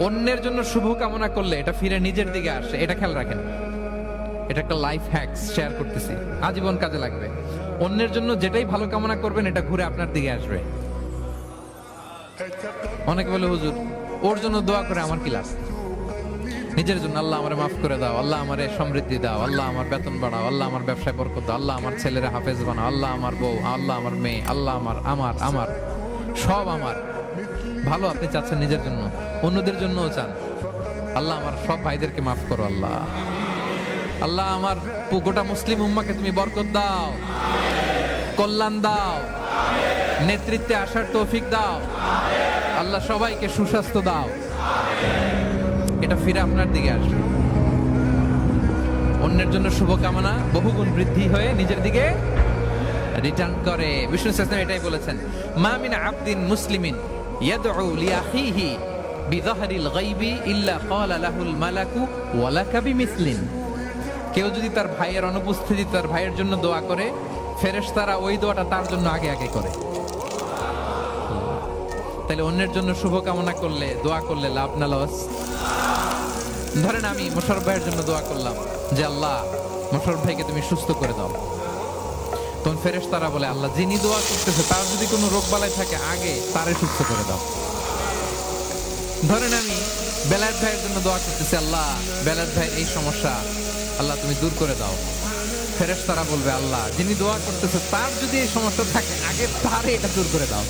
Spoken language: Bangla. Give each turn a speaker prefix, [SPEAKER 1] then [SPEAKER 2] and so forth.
[SPEAKER 1] অন্যের জন্য শুভ কামনা করলে এটা ফিরে নিজের দিকে আসে। এটা খেয়াল রাখেন। এটা একটা লাইফ হ্যাকস শেয়ার করতেছি। আজীবন কাজে লাগবে। অন্যের জন্য যেটাই ভালো কামনা করবেন, এটা ঘুরে আপনার দিকে আসবে। অনেকে বলে, হুজুর, ওর জন্য দোয়া করে আমার কি লাভ? নিজের জন্য, আল্লাহ আমারে মাফ করে দাও, আল্লাহ আমারে সমৃদ্ধি দাও, আল্লাহ আমার বেতন বাড়াও, আল্লাহ আমার ব্যবসায় বরকত দাও, আল্লাহ আমার ছেলেরা হাফেজ বানাও, আল্লাহ আমার বউ, আল্লাহ আমার মেয়ে, আল্লাহ আমার আমার আমার, সব আমার। ভালো আপনি চাচ্ছেন নিজের জন্য। অন্যদের জন্যও চান। আল্লাহ আমার সব ভাইদেরকে মাফ করো, আল্লাহ। আল্লাহ আমার গোটা মুসলিম উম্মাকে তুমি বরকত দাও, কল্যাণ দাও, নেতৃত্বে আসার তৌফিক দাও। আল্লাহ সবাইকে সুস্বাস্থ্য দাও। এটা ফিরে আপনার দিকে আসবে। অন্যের জন্য শুভকামনা, বহুগুণ বৃদ্ধি হয়ে নিজের দিকে রিটার্ন করে। বিষ্ণু এটাই বলেছেন, মা মিন আবদিন মুসলিমিন ইয়াদউ লিআখিহি বিযাহরিল গায়বি ইল্লা ক্বালা মালাকু ওয়ালাকা বিমিসলিন কেউ যদি তার ভাইয়ের অনুপস্থিতি, তার ভাইয়ের জন্য দোয়া করে, ফেরেশতারা ওই দোয়াটা তার জন্য আগে আগে করে। তাহলে অন্যের জন্য শুভকামনা করলে, দোয়া করলে লাভ না লস? ধরেন আমি মোশারফ ভাইয়ের জন্য দোয়া করলাম যে, আল্লাহ মোশারফ ভাইকে তুমি সুস্থ করে দাও। তখন ফেরেশ তারা বলে, আল্লাহ, যিনি দোয়া করতেছে, তার যদি কোনো রোগ বালাই থাকে, আগে তারে সুস্থ করে দাও। ধরেন আমি বেলায়েত ভাইয়ের জন্য দোয়া করতেছি, আল্লাহ, বেলায়েত ভাই, এই সমস্যা আল্লাহ তুমি দূর করে দাও। ফেরেশ তারা বলবে, আল্লাহ, যিনি দোয়া করতেছে, তার যদি এই সমস্যা থাকে, আগে তারে এটা দূর করে দাও।